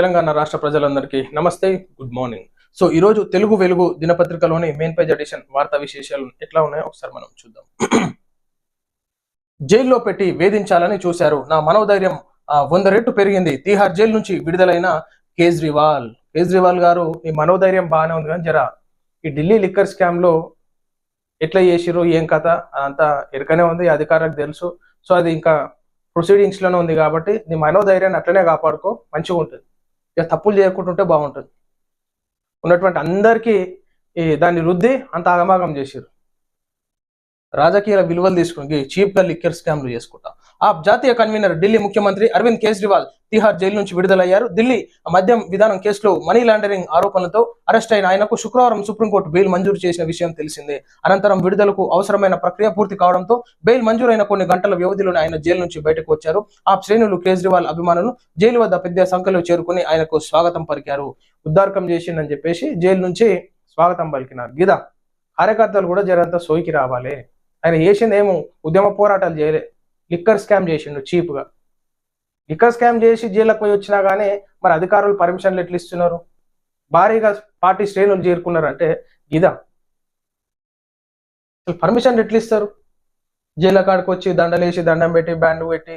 తెలంగాణ రాష్ట్ర ప్రజలందరికీ నమస్తే గుడ్ మార్నింగ్. సో ఈ రోజు తెలుగు వెలుగు దినపత్రికలోని మెయిన్ పేజ్ ఎడిషన్ వార్తా విశేషాలు ఎట్లా ఉన్నాయో ఒకసారి మనం చూద్దాం. జైల్లో పెట్టి వేధించాలని చూశారు. నా మనోధైర్యం వంద రెట్టు పెరిగింది. తీహార్ జైలు నుంచి విడుదలైన కేజ్రీవాల్. కేజ్రీవాల్ గారు ఈ మనోధైర్యం బాగానే ఉంది కానీ జర ఈ ఢిల్లీ లిక్కర్ స్కామ్లో ఎట్లా చేసిరు ఏం కథ అంతా ఎరకనే ఉంది అధికారులకు తెలుసు. సో అది ఇంకా ప్రొసీడింగ్స్లోనే ఉంది కాబట్టి నీ మనోధైర్యాన్ని అట్లనే కాపాడుకో మంచిగా ఉంటుంది ఇక తప్పులు చేయకుంటుంటే బాగుంటుంది. ఉన్నటువంటి అందరికీ ఈ దాన్ని రుద్ది అంత ఆగమాగం చేసిర్రు. రాజకీయ విలువలు తీసుకుని చీప్గా లిక్కర్ స్కామ్లు చేసుకుంటా. ఆ జాతీయ కన్వీనర్ ఢిల్లీ ముఖ్యమంత్రి అరవింద్ కేజ్రీవాల్ తిహార్ జైలు నుంచి విడుదలయ్యారు. ఢిల్లీ మద్యం విధానం కేసులో మనీ లాండరింగ్ ఆరోపణలతో అరెస్ట్ అయిన ఆయనకు శుక్రవారం సుప్రీంకోర్టు బెయిల్ మంజూరు చేసిన విషయం తెలిసిందే. అనంతరం విడుదలకు అవసరమైన ప్రక్రియ పూర్తి కావడంతో బెయిల్ మంజూరైన కొన్ని గంటల వ్యవధిలోనే ఆయన జైలు నుంచి బయటకు వచ్చారు. ఆ శ్రేణులు కేజ్రీవాల్ అభిమానులు జైలు వద్ద పెద్ద సంఖ్యలో చేరుకుని ఆయనకు స్వాగతం పలికారు. ఉద్దార్కం చేసిందని చెప్పేసి జైలు నుంచి స్వాగతం పలికినారు. గీత కార్యకర్తలు కూడా జరంతా సోయికి రావాలి. ఆయన చేసింది ఏమో ఉద్యమ పోరాటాలు చేయలే లిక్కర్ స్కామ్ చేసిండు చీప్గా. లిక్కర్ స్కామ్ చేసి జైలకు పోయి వచ్చినా కానీ మరి అధికారులు పర్మిషన్లు ఎట్లా ఇస్తున్నారు? భారీగా పార్టీ శ్రేణులు చేరుకున్నారు అంటే ఇదా? అసలు పర్మిషన్ ఎట్లా ఇస్తారు? జైల కాడికి వచ్చి దండలేసి దండం పెట్టి బ్యాండ్ పెట్టి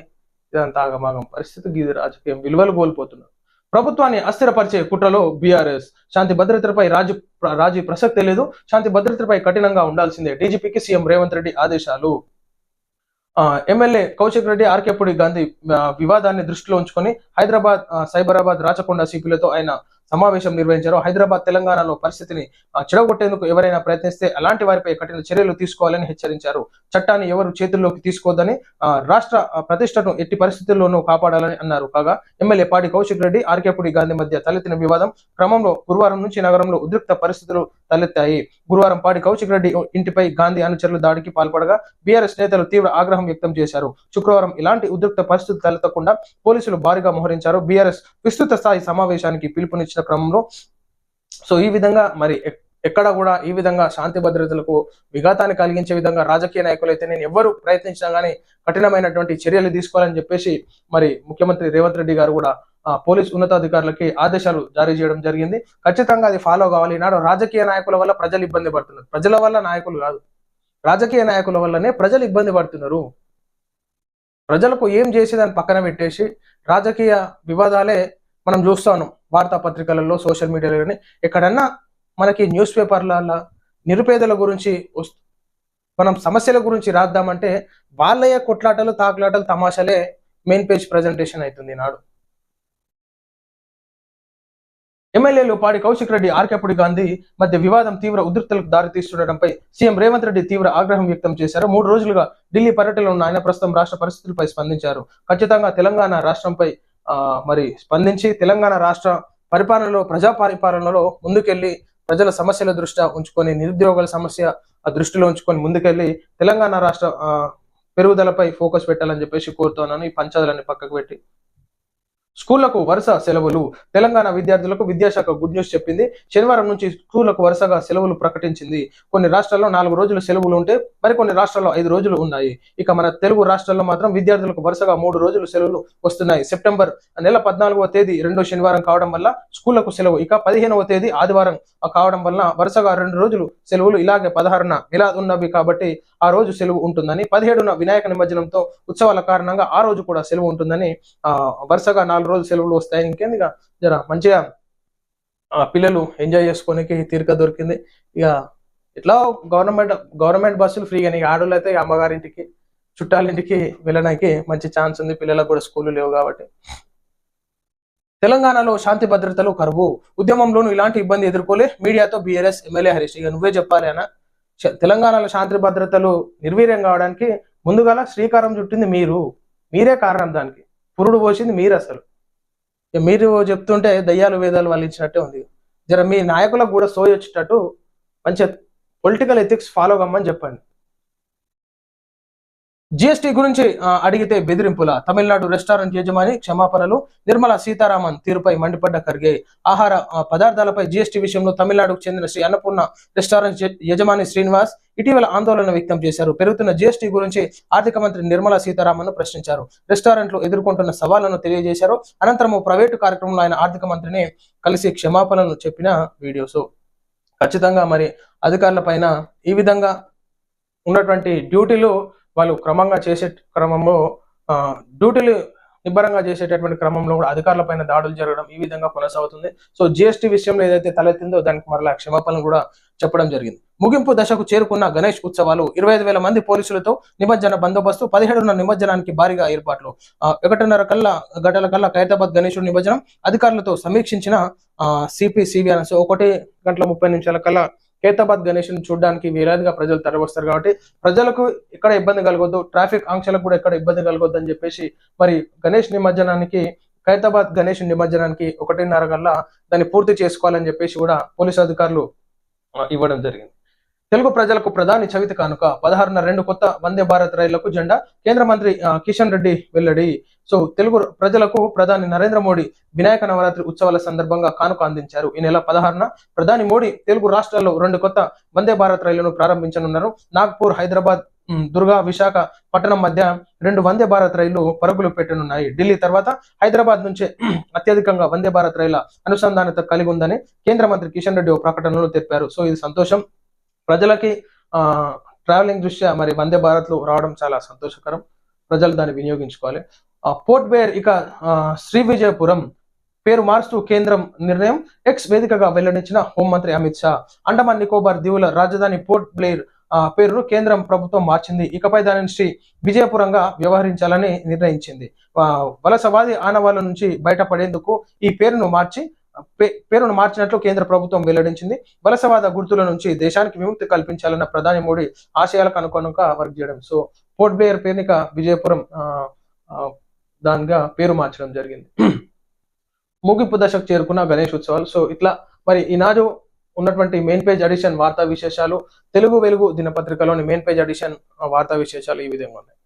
ఇదంతా ఆగమాగం పరిస్థితి గీది రాజకీయం. విలువలు కోల్పోతున్నారు. ప్రభుత్వాన్ని అస్థిరపరిచే కుట్రలో బీఆర్ఎస్. శాంతి భద్రతలపై రాజు రాజీ ప్రసక్తే లేదు. శాంతి భద్రతలపై కఠినంగా ఉండాల్సిందే. డీజీపీకి సీఎం రేవంత్ రెడ్డి ఆదేశాలు. ఎమ్మెల్యే కౌశిక్ రెడ్డి ఆర్కేపూడి గాంధీ వివాదాన్ని దృష్టిలో ఉంచుకొని హైదరాబాద్ సైబరాబాద్ రాచకొండ సిపిలతో ఆయన సమావేశం నిర్వహించారు హైదరాబాద్ తెలంగాణలో పరిస్థితిని చెడగొట్టేందుకు ఎవరైనా ప్రయత్నిస్తే అలాంటి వారిపై కఠిన చర్యలు తీసుకోవాలని హెచ్చరించారు. చట్టాన్ని ఎవరు చేతుల్లోకి తీసుకోవద్దని ఆ, రాష్ట్ర ప్రతిష్టను ఎట్టి పరిస్థితుల్లోనూ కాపాడాలని అన్నారు. కాగా ఎమ్మెల్యే పాడి కౌశిక్ రెడ్డి ఆర్కేపుడి గాంధీ మధ్య తలెత్తిన వివాదం క్రమంలో గురువారం నుంచి నగరంలో ఉద్రిక్త పరిస్థితులు తలెత్తాయి. గురువారం పాడి కౌశిక్ రెడ్డి ఇంటిపై గాంధీ అనుచరులు దాడికి పాల్పడగా బీఆర్ఎస్ నేతలు తీవ్ర ఆగ్రహం వ్యక్తం చేశారు. శుక్రవారం ఇలాంటి ఉద్రిక్త పరిస్థితి తలెత్తకుండా పోలీసులు భారీగా మోహరించారు. బీఆర్ఎస్ విస్తృత స్థాయి సమావేశానికి పిలుపునిచ్చిన క్రమంలో. సో ఈ విధంగా మరి ఎక్- ఎక్కడ కూడా ఈ విధంగా శాంతి భద్రతలకు విఘాతాన్ని కలిగించే విధంగా రాజకీయ నాయకులైతే నేను ఎవరు ప్రయత్నించినా గానీ కఠినమైనటువంటి చర్యలు తీసుకోవాలని చెప్పేసి మరి ముఖ్యమంత్రి రేవంత్ రెడ్డి గారు కూడా ఆ, పోలీస్ ఉన్నతాధికారులకి ఆదేశాలు జారీ చేయడం జరిగింది. ఖచ్చితంగా అది ఫాలో కావాలి. ఈనాడు రాజకీయ నాయకుల వల్ల ప్రజలు ఇబ్బంది పడుతున్నారు. ప్రజల వల్ల నాయకులు కాదు. రాజకీయ నాయకుల వల్లనే ప్రజలు ఇబ్బంది పడుతున్నారు. ప్రజలకు ఏం చేసేదాన్ని పక్కన పెట్టేసి రాజకీయ వివాదాలే మనం చూస్తా ఉన్నాం. వార్తాపత్రికలలో సోషల్ మీడియాలో కానీ ఎక్కడన్నా మనకి న్యూస్ పేపర్ల నిరుపేదల గురించి మనం సమస్యల గురించి రాద్దామంటే వాళ్ళయ్య కొట్లాటలు తాకులాటలు తమాషాలే మెయిన్ పేజ్ ప్రజెంటేషన్ అవుతుంది నాడు ఎమ్మెల్యేలు పాడి కౌశిక్ రెడ్డి ఆర్కేపుడి గాంధీ మధ్య వివాదం తీవ్ర ఉధృతులకు దారితీస్తుండటంపై సీఎం రేవంత్ రెడ్డి తీవ్ర ఆగ్రహం వ్యక్తం చేశారు. మూడు రోజులుగా ఢిల్లీ పర్యటనలో ఉన్న ఆయన ప్రస్తుతం రాష్ట్ర పరిస్థితులపై స్పందించారు. ఖచ్చితంగా తెలంగాణ రాష్ట్రంపై మరి స్పందించి తెలంగాణ రాష్ట్ర పరిపాలనలో ప్రజా పరిపాలనలో ముందుకెళ్ళి ప్రజల సమస్యల దృష్ట్యా ఉంచుకొని నిరుద్యోగుల సమస్య దృష్టిలో ఉంచుకొని ముందుకెళ్ళి తెలంగాణ రాష్ట్ర ఆ, పెరుగుదలపై ఫోకస్ పెట్టాలని చెప్పేసి కోరుతున్నాను ఈ పంచాయతీలన్నీ పక్కకు పెట్టి స్కూళ్ళకు వరుస సెలవులు. తెలంగాణ విద్యార్థులకు విద్యాశాఖ గుడ్ న్యూస్ చెప్పింది. శనివారం నుంచి స్కూళ్ళకు వరుసగా సెలవులు ప్రకటించింది. కొన్ని రాష్ట్రాల్లో నాలుగు రోజులు సెలవులు ఉంటే మరికొన్ని రాష్ట్రాల్లో ఐదు రోజులు ఉన్నాయి. ఇక మన తెలుగు రాష్ట్రాల్లో మాత్రం విద్యార్థులకు వరుసగా మూడు రోజులు సెలవులు వస్తున్నాయి. సెప్టెంబర్ నెల పద్నాలుగవ తేదీ రెండో శనివారం కావడం వల్ల స్కూళ్ళకు సెలవు ఇక పదిహేనవ తేదీ ఆదివారం కావడం వల్ల వరుసగా రెండు రోజులు సెలవులు ఇలాగే పదహారున మిలాద్ ఉన్నవి కాబట్టి ఆ రోజు సెలవు ఉంటుందని పదిహేడున వినాయక నిమజ్జనంతో ఉత్సవాల కారణంగా ఆ రోజు కూడా సెలవు ఉంటుందని ఆ వరుసగా నాలుగు రోజులు సెలవులు వస్తాయి. ఇంకేందిగా జర మంచిగా ఆ, పిల్లలు ఎంజాయ్ చేసుకోనికి తీరిక దొరికింది. ఇక ఇట్లా గవర్నమెంట్ గవర్నమెంట్ బస్సులు ఫ్రీగా ఇక ఆడోళ్ళు అయితే అమ్మగారింటికి చుట్టాలింటికి వెళ్ళడానికి మంచి ఛాన్స్ ఉంది. పిల్లలకు కూడా స్కూళ్ళు లేవు కాబట్టి. తెలంగాణలో శాంతి భద్రతలు కరువు. ఉద్యమంలోనూ ఇలాంటి ఇబ్బంది ఎదుర్కోలే. మీడియాతో బీఆర్ఎస్ ఎమ్మెల్యే హరీష్. ఇక నువ్వే చెప్పాలి అన్న. తెలంగాణలో శాంతి భద్రతలు నిర్వీర్యం కావడానికి ముందుగాల శ్రీకారం చుట్టింది మీరు. మీరే కారణం దానికి. పురుడు పోసింది మీరు అసలు. మీరు చెప్తుంటే దయ్యాలు వేదాలు వాళ్ళు ఇచ్చినట్టే ఉంది. జర మీ నాయకులకు కూడా సోయి వచ్చేటట్టు మంచిగా పొలిటికల్ ఎథిక్స్ ఫాలో కమ్మని చెప్పండి. జిఎస్టీ గురించి అడిగితే బెదిరింపుల. తమిళనాడు రెస్టారెంట్ యజమాని క్షమాపణలు. నిర్మలా సీతారామన్ తీరుపై మండిపడ్డ ఖర్గే. ఆహార పదార్థాలపై జిఎస్టీ విషయంలో తమిళనాడుకు చెందిన శ్రీ అన్నపూర్ణ రెస్టారెంట్ యజమాని శ్రీనివాస్ ఇటీవల ఆందోళన వ్యక్తం చేశారు. పెరుగుతున్న జిఎస్టీ గురించి ఆర్థిక మంత్రి నిర్మలా సీతారామన్ ప్రశ్నించారు. రెస్టారెంట్లు ఎదుర్కొంటున్న సవాళ్ళను తెలియజేశారు. అనంతరం ప్రైవేటు కార్యక్రమంలో ఆయన ఆర్థిక మంత్రిని కలిసి క్షమాపణలు చెప్పిన వీడియోస్. ఖచ్చితంగా మరి అధికారుల పైన ఈ విధంగా ఉన్నటువంటి డ్యూటీలు వాళ్ళు క్రమంగా చేసే క్రమంలో ఆ, డ్యూటీలు నిబ్బరంగా చేసేటటువంటి క్రమంలో కూడా అధికారుల పైన దాడులు జరగడం ఈ విధంగా కొనసాగుతుంది. సో జిఎస్టీ విషయంలో ఏదైతే తలెత్తిందో దానికి మరలా క్షమాపణలు కూడా చెప్పడం జరిగింది. ముగింపు దశకు చేరుకున్న గణేష్ ఉత్సవాలు ఇరవై ఐదు వేల మంది పోలీసులతో నిమజ్జన బందోబస్తు పదిహేడున్న నిమజ్జనానికి భారీగా ఏర్పాట్లు. ఒకటిన్నర కల్లా గంటల కల్లా ఖైరతాబాద్ గణేశుడు నిమజ్జనం అధికారులతో సమీక్షించిన సిపి సిబిఆర్ ఒకటి గంటల ముప్పై నిమిషాల కల్లా ఖైరతాబాద్ గణేష్ని చూడడానికి వేలాదిగా ప్రజలు తరలివస్తారు కాబట్టి ప్రజలకు ఎక్కడ ఇబ్బంది కలగొద్దు ట్రాఫిక్ ఆంక్షలకు కూడా ఎక్కడ ఇబ్బంది కలగొద్దు అని చెప్పేసి మరి గణేష్ నిమజ్జనానికి ఖైరతాబాద్ గణేష్ నిమజ్జనానికి ఒకటిన్నర కల్లా దాన్ని పూర్తి చేసుకోవాలని చెప్పేసి కూడా పోలీసు అధికారులు ఇవ్వడం జరిగింది. తెలుగు ప్రజలకు ప్రధాని చవితి కానుక పదహారున రెండు కొత్త వందే భారత్ రైళ్ళకు జెండా కేంద్ర మంత్రి ఆ, కిషన్ రెడ్డి వెల్లడి. సో తెలుగు ప్రజలకు ప్రధాని నరేంద్ర మోడీ వినాయక నవరాత్రి ఉత్సవాల సందర్భంగా కానుక అందించారు. ఈ నెల పదహారున ప్రధాని మోడీ తెలుగు రాష్ట్రాల్లో రెండు కొత్త వందే భారత్ రైళ్ళను ప్రారంభించనున్నారు. నాగ్పూర్ హైదరాబాద్ దుర్గా విశాఖ పట్టణం మధ్య రెండు వందే భారత్ రైళ్ళు పరుగులు పెట్టనున్నాయి. ఢిల్లీ తర్వాత హైదరాబాద్ నుంచే అత్యధికంగా వందే భారత్ రైళ్ళ అనుసంధానత కలిగి ఉందని కేంద్ర మంత్రి కిషన్ రెడ్డి ఓ ప్రకటనలో తెలిపారు. సో ఇది సంతోషం. ప్రజలకి ఆ ట్రావెలింగ్ దృష్ట్యా మరి వందే భారత్లు రావడం చాలా సంతోషకరం. ప్రజలు దాన్ని వినియోగించుకోవాలి. పోర్ట్ బేర్ ఇక ఆ, శ్రీ విజయపురం పేరు మారుస్తూ కేంద్రం నిర్ణయం. ఎక్స్ వేదికగా వెల్లడించిన హోంమంత్రి అమిత్ షా. అండమాన్ నికోబార్ దీవుల రాజధాని పోర్ట్ బ్లేర్ ఆ, పేరును కేంద్రం ప్రభుత్వం మార్చింది. ఇకపై దానిని శ్రీ విజయపురంగా వ్యవహరించాలని నిర్ణయించింది. వలసవాది ఆనవాళ్ళ నుంచి బయటపడేందుకు ఈ పేరును మార్చి పే- పేరును మార్చినట్లు కేంద్ర ప్రభుత్వం వెల్లడించింది. వలసవాద గుర్తుల నుంచి దేశానికి విముక్తి కల్పించాలన్న ప్రధాని మోడీ ఆశయాలకు అనుగుణంగా వర్క్ చేయడం. సో పోర్ట్ బ్లేయర్ పేరునిక విజయపురం దానిగా పేరు మార్చడం జరిగింది. ముగింపు దశకు చేరుకున్న గణేష్ ఉత్సవాలు. సో ఇట్లా మరి ఈనాడు ఉన్నటువంటి మెయిన్ పేజ్ అడిషన్ వార్తా విశేషాలు తెలుగు వెలుగు దినపత్రికలోని మెయిన్ పేజ్ అడిషన్ వార్తా విశేషాలు ఈ విధంగా ఉన్నాయి.